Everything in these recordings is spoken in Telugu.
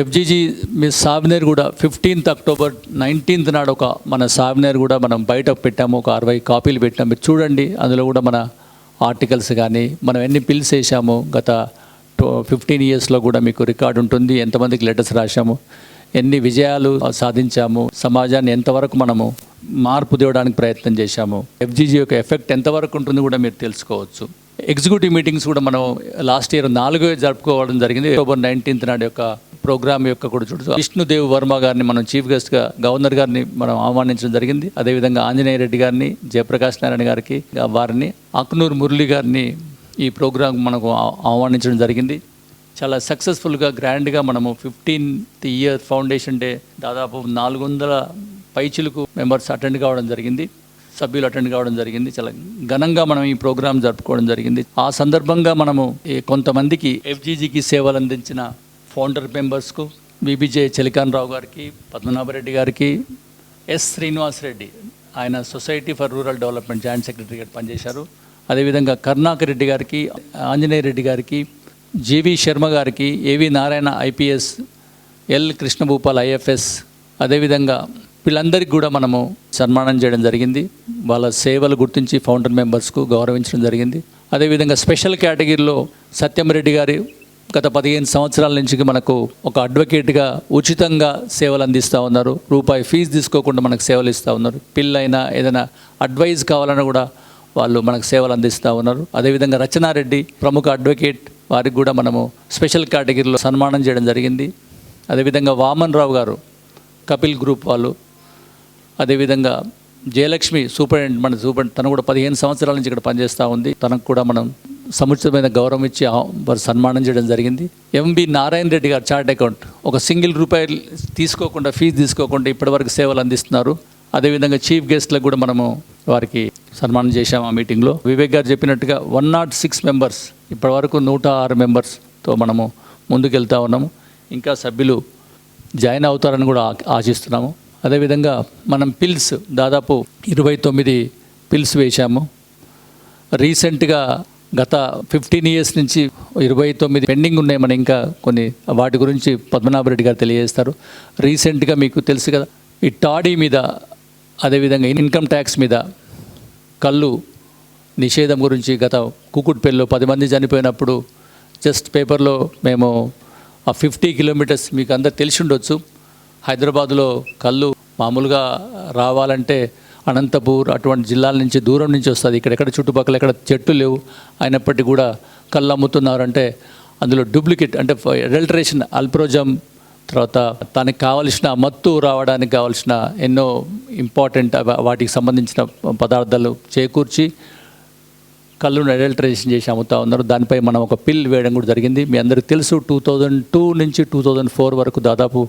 ఎఫ్జీజీ మీ సాబ్నేర్ కూడా ఫిఫ్టీన్త్ అక్టోబర్ నైన్టీన్త్ నాడు ఒక మన సాబ్నేర్ కూడా మనం బయట పెట్టాము ఒక అరవై కాపీలు పెట్టాము. మీరు చూడండి అందులో కూడా మన ఆర్టికల్స్ కానీ మనం ఎన్ని పిల్స్ వేసాము గత ఫిఫ్టీన్ ఇయర్స్లో కూడా మీకు రికార్డు ఉంటుంది ఎంతమందికి లెటర్స్ రాశాము ఎన్ని విజయాలు సాధించాము సమాజాన్ని ఎంతవరకు మనము మార్పు తేవడానికి ప్రయత్నం చేశాము ఎఫ్జీజీ యొక్క ఎఫెక్ట్ ఎంతవరకు ఉంటుంది కూడా మీరు తెలుసుకోవచ్చు. ఎగ్జిక్యూటివ్ మీటింగ్స్ కూడా మనం లాస్ట్ ఇయర్ నాలుగో జరుపుకోవడం జరిగింది అక్టోబర్ నైన్టీన్త్ నాడు యొక్క ప్రోగ్రామ్ యొక్క కూడా చూడొచ్చు విష్ణుదేవ్ వర్మ గారిని మనం చీఫ్ గెస్ట్గా గవర్నర్ గారిని మనం ఆహ్వానించడం జరిగింది. అదేవిధంగా ఆంజనేయ రెడ్డి గారిని జయప్రకాష్ నారాయణ గారికి వారిని అక్నూర్ మురళి గారిని ఈ ప్రోగ్రాం మనకు ఆహ్వానించడం జరిగింది. చాలా సక్సెస్ఫుల్గా గ్రాండ్గా మనము ఫిఫ్టీన్త్ ఇయర్ ఫౌండేషన్ డే దాదాపు నాలుగు వందల పైచులకు మెంబర్స్ అటెండ్ కావడం జరిగింది. సభ్యులు అటెండ్ కావడం జరిగింది. చాలా ఘనంగా మనం ఈ ప్రోగ్రాం జరుపుకోవడం జరిగింది. ఆ సందర్భంగా మనము కొంతమందికి ఎఫ్జీజీకి సేవలు అందించిన ఫౌండర్ మెంబర్స్కు బీబీజే చలికాన్రావు గారికి పద్మనాభరెడ్డి గారికి ఎస్ శ్రీనివాస్ రెడ్డి ఆయన society for rural development joint సెక్రటరీగా పనిచేశారు. అదేవిధంగా కర్ణాకర్ రెడ్డి గారికి ఆంజనేయ రెడ్డి గారికి జీవి శర్మ గారికి A V Narayana IPS L Krishnabhupal IFS అదేవిధంగా వీళ్ళందరికీ కూడా మనము సన్మానం చేయడం జరిగింది. వాళ్ళ సేవలు గుర్తించి ఫౌండర్ మెంబర్స్కు గౌరవించడం జరిగింది. అదేవిధంగా స్పెషల్ కేటగిరీలో సత్యంరెడ్డి గారి గత పదిహేను సంవత్సరాల నుంచి మనకు ఒక అడ్వకేట్గా ఉచితంగా సేవలు అందిస్తూ ఉన్నారు. రూపాయి ఫీజు తీసుకోకుండా మనకు సేవలు ఇస్తూ ఉన్నారు. పిల్లైనా ఏదైనా అడ్వైజ్ కావాలన్నా కూడా వాళ్ళు మనకు సేవలు అందిస్తూ ఉన్నారు. అదేవిధంగా రచనారెడ్డి ప్రముఖ అడ్వకేట్ వారికి కూడా మనము స్పెషల్ కేటగిరీలో సన్మానం చేయడం జరిగింది. అదేవిధంగా వామన్ రావు గారు కపిల్ గ్రూప్ వాళ్ళు అదేవిధంగా జయలక్ష్మి సూపరింటెండెంట్ మన సూపర్ తను కూడా పదిహేను సంవత్సరాల నుంచి ఇక్కడ పనిచేస్తూ ఉంది. తనకు కూడా మనం సముచితమైన గౌరవం ఇచ్చి వారు సన్మానం చేయడం జరిగింది. ఎంబి నారాయణ రెడ్డి గారు చార్ట్ అకౌంట్. ఒక సింగిల్ రూపాయలు తీసుకోకుండా ఫీజు తీసుకోకుండా ఇప్పటివరకు సేవలు అందిస్తున్నారు. అదేవిధంగా చీఫ్ గెస్ట్లకు కూడా మనము వారికి సన్మానం చేశాం ఆ మీటింగ్లో. వివేక్ గారు చెప్పినట్టుగా వన్ నాట్ సిక్స్ మెంబర్స్ ఇప్పటివరకు నూట ఆరు మెంబర్స్తో మనము ముందుకెళ్తా ఉన్నాము. ఇంకా సభ్యులు జాయిన్ అవుతారని కూడా ఆశిస్తున్నాము. అదేవిధంగా మనం పిల్స్ దాదాపు ఇరవై తొమ్మిది పిల్స్ వేశాము. రీసెంట్గా గత ఫిఫ్టీన్ ఇయర్స్ నుంచి ఇరవై తొమ్మిది పెండింగ్ ఉన్నాయి మన ఇంకా కొన్ని. వాటి గురించి పద్మనాభరెడ్డి గారు తెలియజేస్తారు. రీసెంట్గా మీకు తెలుసు కదా ఈ టాడీ మీద అదేవిధంగా ఇన్కమ్ ట్యాక్స్ మీద కళ్ళు నిషేధం గురించి గత కుకుట్పల్లిలో పది మంది చనిపోయినప్పుడు జస్ట్ పేపర్లో మేము ఆ ఫిఫ్టీ కిలోమీటర్స్ మీకు అందరు తెలిసి ఉండొచ్చు. హైదరాబాదులో కళ్ళు మామూలుగా రావాలంటే అనంతపూర్ అటువంటి జిల్లాల నుంచి దూరం నుంచి వస్తుంది. ఇక్కడెక్కడ చుట్టుపక్కల ఎక్కడ చెట్లు లేవు. అయినప్పటికీ కూడా కళ్ళు అమ్ముతున్నారంటే అందులో డూప్లికేట్ అంటే అడల్టరేషన్ అల్ప్రోజమ్ తర్వాత తనకి కావలసిన మత్తు రావడానికి కావలసిన ఎన్నో ఇంపార్టెంట్ వాటికి సంబంధించిన పదార్థాలు చేకూర్చి కళ్ళును అడల్టరేషన్ చేసి అమ్ముతా ఉన్నారు. దానిపై మనం ఒక పిల్ వేయడం కూడా జరిగింది. మీ అందరికీ తెలుసు టూ థౌజండ్ టూ నుంచి టూ థౌజండ్ ఫోర్ వరకు దాదాపు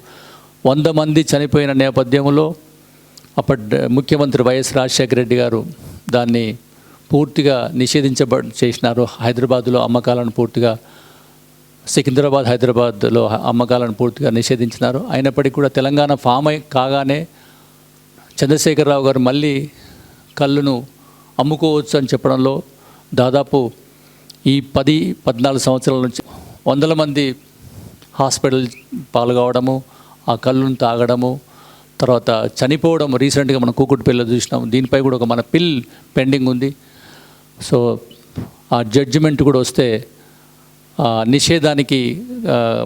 వంద మంది చనిపోయిన నేపథ్యంలో అప్పటి ముఖ్యమంత్రి వైఎస్ రాజశేఖర రెడ్డి గారు దాన్ని పూర్తిగా నిషేధించబ చేసినారు. హైదరాబాద్లో అమ్మకాలను పూర్తిగా సికింద్రాబాద్ హైదరాబాద్లో అమ్మకాలను పూర్తిగా నిషేధించినారు. అయినప్పటికీ కూడా తెలంగాణ ఫామ్ అయి కాగానే చంద్రశేఖరరావు గారు మళ్ళీ కళ్ళును అమ్ముకోవచ్చు అని చెప్పడంలో దాదాపు ఈ పది పద్నాలుగు సంవత్సరాల నుంచి వందల మంది హాస్పిటల్ పాల్గొవడము ఆ కళ్ళును తాగడము తర్వాత చనిపోవడం రీసెంట్గా మనం కూకుట్పల్లిలో చూసినాం. దీనిపై కూడా ఒక మన పిల్ పెండింగ్ ఉంది. సో ఆ జడ్జిమెంట్ కూడా వస్తే ఆ నిషేధానికి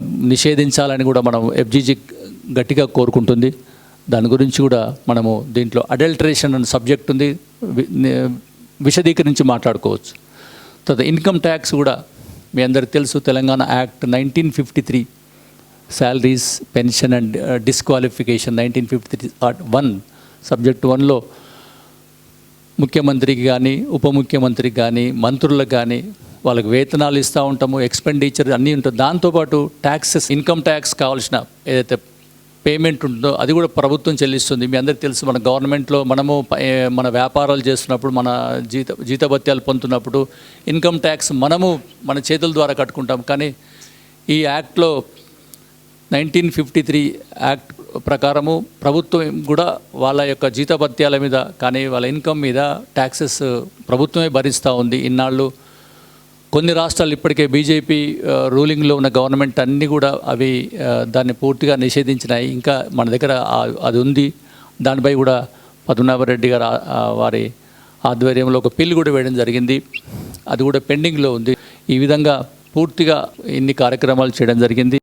నిషేధించాలని కూడా మనం ఎఫ్జీజీ గట్టిగా కోరుకుంటుంది. దాని గురించి కూడా మనము దీంట్లో అడల్టరేషన్ అనే సబ్జెక్ట్ ఉంది. వి- విశదీకరించి మాట్లాడుకోవచ్చు. తర్వాత ఇన్కమ్ ట్యాక్స్ కూడా మీ అందరికి తెలుసు. Telangana act nineteen fifty three salaries pension and disqualification nineteen fifty three one subject వన్లో ముఖ్యమంత్రికి కానీ ఉప ముఖ్యమంత్రికి కానీ మంత్రులకు కానీ వాళ్ళకి వేతనాలు ఇస్తూ ఉంటాము ఎక్స్పెండిచర్ అన్నీ ఉంటుంది. దాంతోపాటు ట్యాక్సెస్ ఇన్కమ్ ట్యాక్స్ కావాల్సిన ఏదైతే పేమెంట్ ఉంటుందో అది కూడా ప్రభుత్వం చెల్లిస్తుంది. మీ అందరికీ తెలుసు మన గవర్నమెంట్లో మనము మన వ్యాపారాలు చేస్తున్నప్పుడు మన జీత జీతభత్యాలు పొందుతున్నప్పుడు ఇన్కమ్ ట్యాక్స్ మనము మన చేతుల ద్వారా కట్టుకుంటాం. కానీ ఈ యాక్ట్లో నైన్టీన్ ఫిఫ్టీ త్రీ యాక్ట్ ప్రకారము ప్రభుత్వం కూడా వాళ్ళ యొక్క జీతభత్యాల మీద కానీ వాళ్ళ ఇన్కమ్ మీద ట్యాక్సెస్ ప్రభుత్వమే భరిస్తూ ఉంది. ఇన్నాళ్ళు కొన్ని రాష్ట్రాలు ఇప్పటికే బీజేపీ రూలింగ్లో ఉన్న గవర్నమెంట్ అన్నీ కూడా అవి దాన్ని పూర్తిగా నిషేధించినాయి. ఇంకా మన దగ్గర అది ఉంది. దానిపై కూడా పద్మనాభరెడ్డి గారు వారి ఆధ్వర్యంలో ఒక పిల్లు కూడా వేయడం జరిగింది. అది కూడా పెండింగ్లో ఉంది. ఈ విధంగా పూర్తిగా ఇన్ని కార్యక్రమాలు చేయడం జరిగింది.